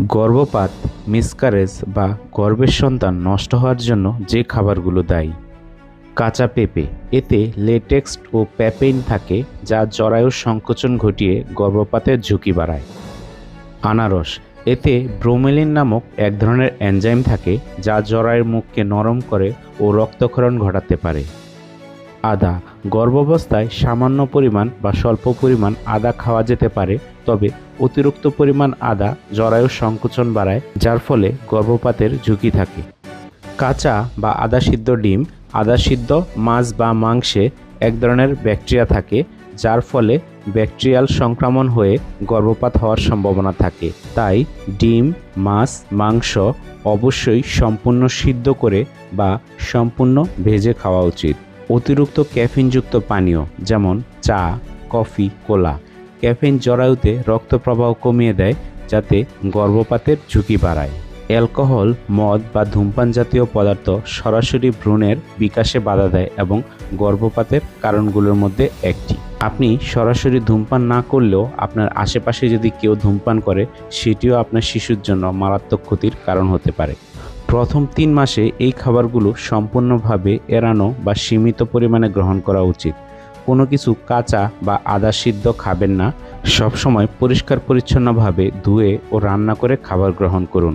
গর্ভপাত মিসকারেজ বা গর্ভের সন্তান নষ্ট হওয়ার জন্য যে খাবারগুলো দায়ী। কাঁচা পেঁপে, এতে লেটেক্স ও প্যাপেইন থাকে যা জরায়ুর সংকোচন ঘটিয়ে গর্ভপাতের ঝুঁকি বাড়ায়। আনারস, এতে ব্রোমেলিন নামক এক ধরনের এনজাইম থাকে যা জরায়ের মুখকে নরম করে ও রক্তক্ষরণ ঘটাতে পারে। আদা। গর্ভাবস্থায় সামান্য পরিমাণ বা স্বল্প পরিমাণ আদা খাওয়া যেতে পারে, তবে অতিরিক্ত পরিমাণ আদা জরায়ুর সংকোচন বাড়ায়, যার ফলে গর্ভপাতের ঝুঁকি থাকে। কাঁচা বা আদা সিদ্ধ ডিম আদা সিদ্ধ মাছ বা মাংসে এক ধরনের ব্যাকটেরিয়া থাকে, যার ফলে ব্যাকটেরিয়াল সংক্রমণ হয়ে গর্ভপাত হওয়ার সম্ভাবনা থাকে। তাই ডিম, মাছ, মাংস অবশ্যই সম্পূর্ণ সিদ্ধ করে বা সম্পূর্ণ ভেজে খাওয়া উচিত। অতিরিক্ত ক্যাফিনযুক্ত পানীয়, যেমন চা, কফি, কোলা। ক্যাফিন জরায়ুতে রক্ত প্রবাহ কমিয়ে দেয়, যাতে গর্ভপাতের ঝুঁকি বাড়ায়। অ্যালকোহল, মদ বা ধূমপান জাতীয় পদার্থ সরাসরি ভ্রূণের বিকাশে বাধা দেয় এবং গর্ভপাতের কারণগুলোর মধ্যে একটি। আপনি সরাসরি ধূমপান না করলেও আপনার আশেপাশে যদি কেউ ধূমপান করে, সেটিও আপনার শিশুর জন্য মারাত্মক ক্ষতির কারণ হতে পারে। প্রথম তিন মাসে এই খাবারগুলো সম্পূর্ণভাবে এড়ানো বা সীমিত পরিমাণে গ্রহণ করা উচিত। কোনো কিছু কাঁচা বা আদা সিদ্ধ খাবেন না। সবসময় পরিষ্কার পরিচ্ছন্নভাবে ধুয়ে ও রান্না করে খাবার গ্রহণ করুন।